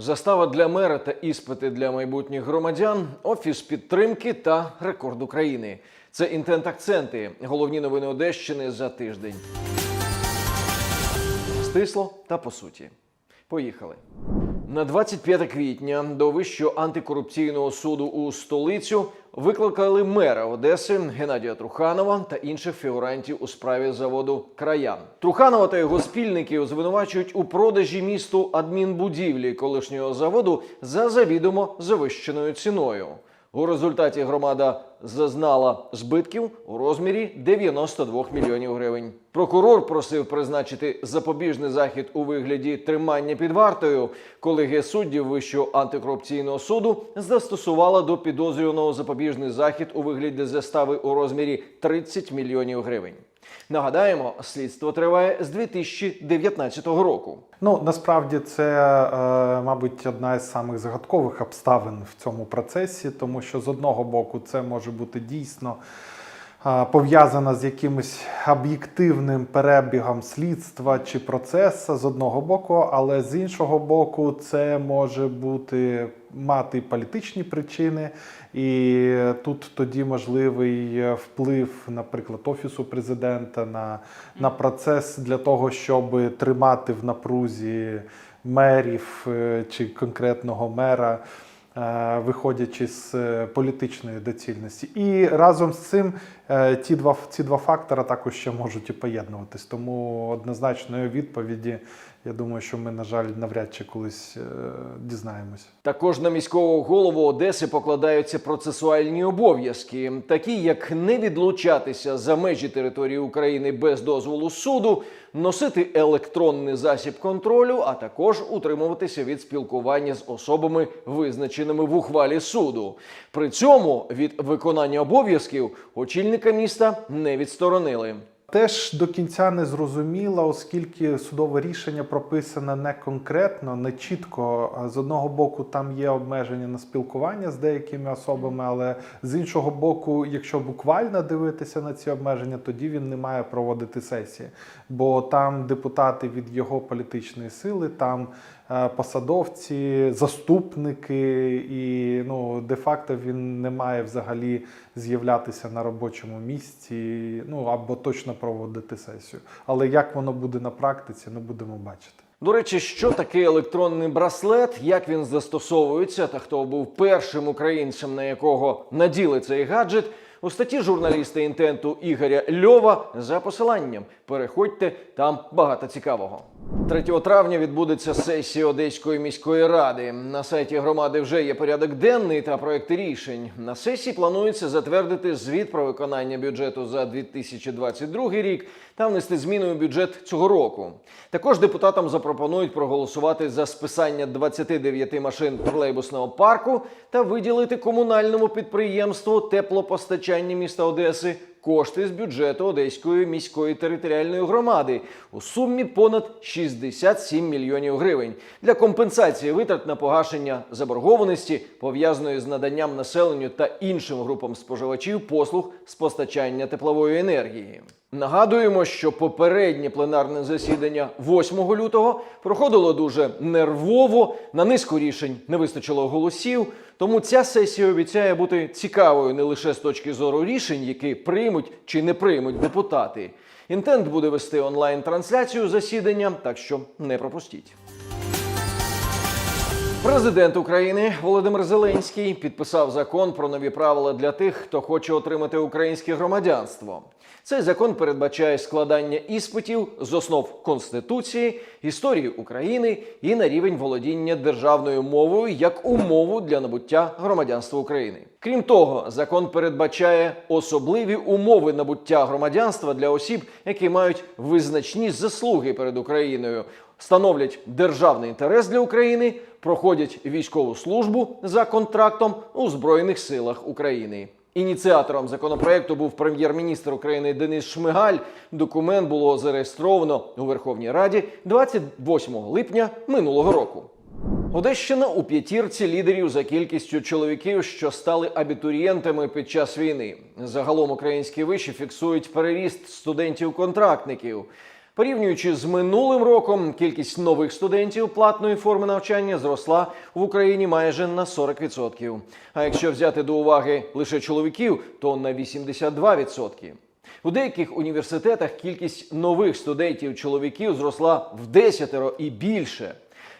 Застава для мера та іспити для майбутніх громадян, офіс підтримки та рекорд України. Це інтент акценти. Головні новини Одещини за тиждень. Стисло та по суті. Поїхали. На 25 квітня до Вищого антикорупційного суду у столицю викликали мера Одеси Геннадія Труханова та інших фігурантів у справі заводу Краян. Труханова та його спільників звинувачують у продажі місту адмінбудівлі колишнього заводу за завідомо завищеною ціною. У результаті громада зазнала збитків у розмірі 92 мільйонів гривень. Прокурор просив призначити запобіжний захід у вигляді тримання під вартою. Колегія суддів Вищого антикорупційного суду застосувала до підозрюваного запобіжний захід у вигляді застави у розмірі 30 мільйонів гривень. Нагадаємо, слідство триває з 2019 року. Ну насправді це, е, мабуть, одна із самих загадкових обставин в цьому процесі, тому що з одного боку це може бути дійсно е, пов'язано з якимось об'єктивним перебігом слідства чи процесу з одного боку, але з іншого боку, це може бути мати політичні причини, і тут тоді можливий вплив, наприклад, офісу президента на, на процес для того, щоб тримати в напрузі мерів е, чи конкретного мера. Е, Виходячи з е, політичної доцільності, і разом з цим е, ті два ці два фактори також ще можуть і поєднуватись. Тому однозначної відповіді, я думаю, що ми, на жаль, навряд чи колись дізнаємось. Також на міського голову Одеси покладаються процесуальні обов'язки, такі як не відлучатися за межі території України без дозволу суду, носити електронний засіб контролю, а також утримуватися від спілкування з особами, визначеними в ухвалі суду. При цьому від виконання обов'язків очільника міста не відсторонили. Теж до кінця не зрозуміло, оскільки судове рішення прописане не конкретно, не чітко. З одного боку, там є обмеження на спілкування з деякими особами, але з іншого боку, якщо буквально дивитися на ці обмеження, тоді він не має проводити сесії, бо там депутати від його політичної сили, там посадовці, заступники, і ну де-факто він не має взагалі з'являтися на робочому місці, ну або точно проводити сесію. Але як воно буде на практиці, ну будемо бачити. До речі, що таке електронний браслет, як він застосовується, та хто був першим українцем, на якого наділи цей гаджет, у статті журналіста інтенту Ігоря Льова за посиланням. Переходьте, там багато цікавого. 3 травня відбудеться сесія Одеської міської ради. На сайті громади вже є порядок денний та проекти рішень. На сесії планується затвердити звіт про виконання бюджету за 2022 рік та внести зміни у бюджет цього року. Також депутатам запропонують проголосувати за списання 29 машин тролейбусного парку та виділити комунальному підприємству теплопостачання міста Одеси кошти з бюджету Одеської міської територіальної громади у сумі понад 67 мільйонів гривень для компенсації витрат на погашення заборгованості, пов'язаної з наданням населенню та іншим групам споживачів послуг з постачання теплової енергії. Нагадуємо, що попереднє пленарне засідання 8 лютого проходило дуже нервово. На низку рішень не вистачило голосів. Тому ця сесія обіцяє бути цікавою не лише з точки зору рішень, які приймуть чи не приймуть депутати. Інтент буде вести онлайн-трансляцію засідання, так що не пропустіть. Президент України Володимир Зеленський підписав закон про нові правила для тих, хто хоче отримати українське громадянство. Цей закон передбачає складання іспитів з основ конституції, історії України і на рівень володіння державною мовою як умову для набуття громадянства України. Крім того, закон передбачає особливі умови набуття громадянства для осіб, які мають визначні заслуги перед Україною, становлять державний інтерес для України, проходять військову службу за контрактом у Збройних силах України. Ініціатором законопроекту був прем'єр-міністр України Денис Шмигаль. Документ було зареєстровано у Верховній Раді 28 липня минулого року. Одещина у п'ятірці лідерів за кількістю чоловіків, що стали абітурієнтами під час війни. Загалом українські виші фіксують переріст студентів-контрактників. Порівнюючи з минулим роком, кількість нових студентів платної форми навчання зросла в Україні майже на 40%. А якщо взяти до уваги лише чоловіків, то на 82%. У деяких університетах кількість нових студентів-чоловіків зросла в десятеро і більше.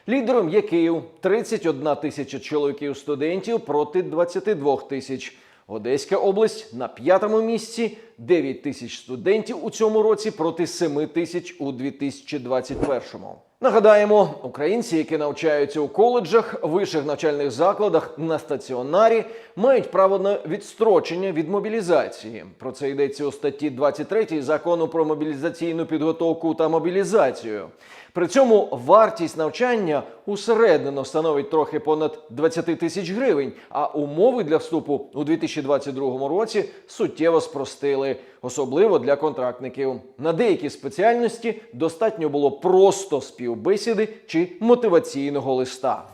Лідером є Київ 31 тисяча чоловіків-студентів проти 22 тисяч. Одеська область на п'ятому місці 9 тисяч студентів у цьому році проти 7 тисяч у 2021-му. Нагадаємо, українці, які навчаються у коледжах, вищих навчальних закладах на стаціонарі, мають право на відстрочення від мобілізації. Про це йдеться у статті 23 закону про мобілізаційну підготовку та мобілізацію. При цьому вартість навчання усереднено становить трохи понад 20 тисяч гривень, а умови для вступу у 2022 році суттєво спростили, особливо для контрактників. На деякі спеціальності достатньо було просто співбесіди чи мотиваційного листа.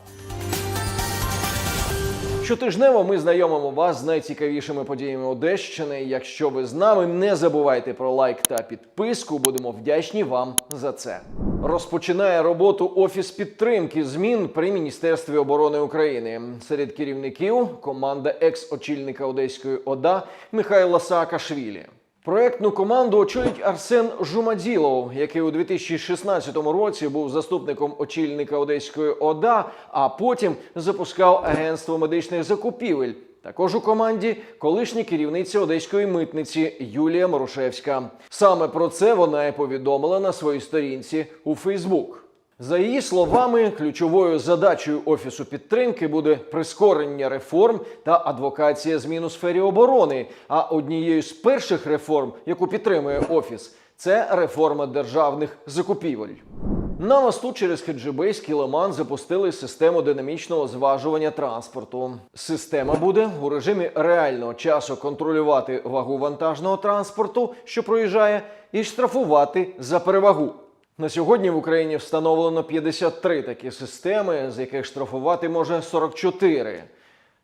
Щотижнево ми знайомимо вас з найцікавішими подіями Одещини. Якщо ви з нами, не забувайте про лайк та підписку. Будемо вдячні вам за це. Розпочинає роботу офіс підтримки змін при міністерстві оборони України. Серед керівників команда екс-очільника Одеської ОДА Михайла Саакашвілі. Проектну команду очолить Арсен Жумаділов, який у 2016 році був заступником очільника Одеської ОДА, а потім запускав агентство медичних закупівель. Також у команді колишня керівниця одеської митниці Юлія Морошевська. Саме про це вона і повідомила на своїй сторінці у Фейсбук. За її словами, ключовою задачею офісу підтримки буде прискорення реформ та адвокація змін у сфері оборони. А однією з перших реформ, яку підтримує офіс, це реформа державних закупівель. На мосту через Хеджибейський лиман запустили систему динамічного зважування транспорту. Система буде у режимі реального часу контролювати вагу вантажного транспорту, що проїжджає, і штрафувати за перевагу. На сьогодні в Україні встановлено 53 такі системи, з яких штрафувати може 44.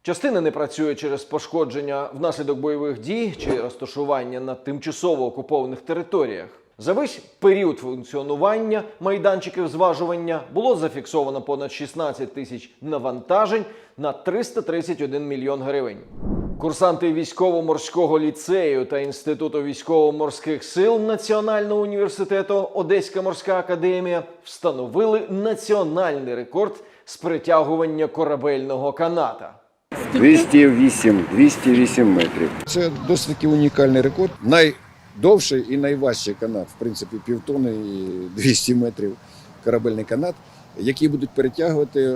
Частина не працює через пошкодження внаслідок бойових дій чи розташування на тимчасово окупованих територіях. За весь період функціонування майданчиків зважування було зафіксовано понад 16 тисяч навантажень на 331 мільйон гривень. Курсанти військово-морського ліцею та інституту військово-морських сил Національного університету Одеська морська академія встановили національний рекорд з притягування корабельного каната. 208, 208 метрів. Це досить таки унікальний рекорд. Найдовший і найважчий канат, в принципі, півтони і 200 метрів корабельний канат, який будуть перетягувати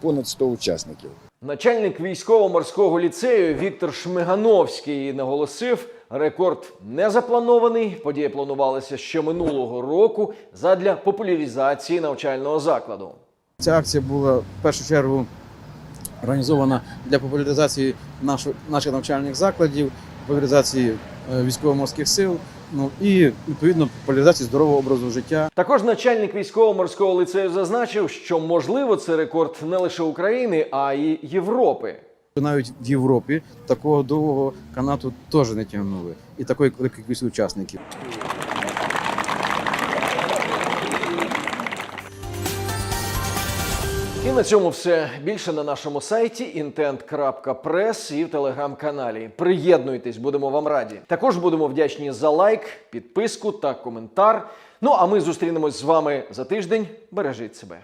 понад 100 учасників. Начальник військово-морського ліцею Віктор Шмигановський наголосив, рекорд не запланований. Подія планувалася ще минулого року задля популяризації навчального закладу. Ця акція була в першу чергу організована для популяризації наших, наших навчальних закладів, популяризації е, військово-морських сил, ну і відповідно популяризації здорового образу життя. Також начальник військово-морського ліцею зазначив, що можливо це рекорд не лише України, а й Європи. Навіть в Європі такого довгого канату теж не тягнули, і такої кількості учасників. І на цьому все більше на нашому сайті intent.press і в телеграм-каналі. Приєднуйтесь, будемо вам раді. Також будемо вдячні за лайк, підписку та коментар. Ну а ми зустрінемось з вами за тиждень. Бережіть себе.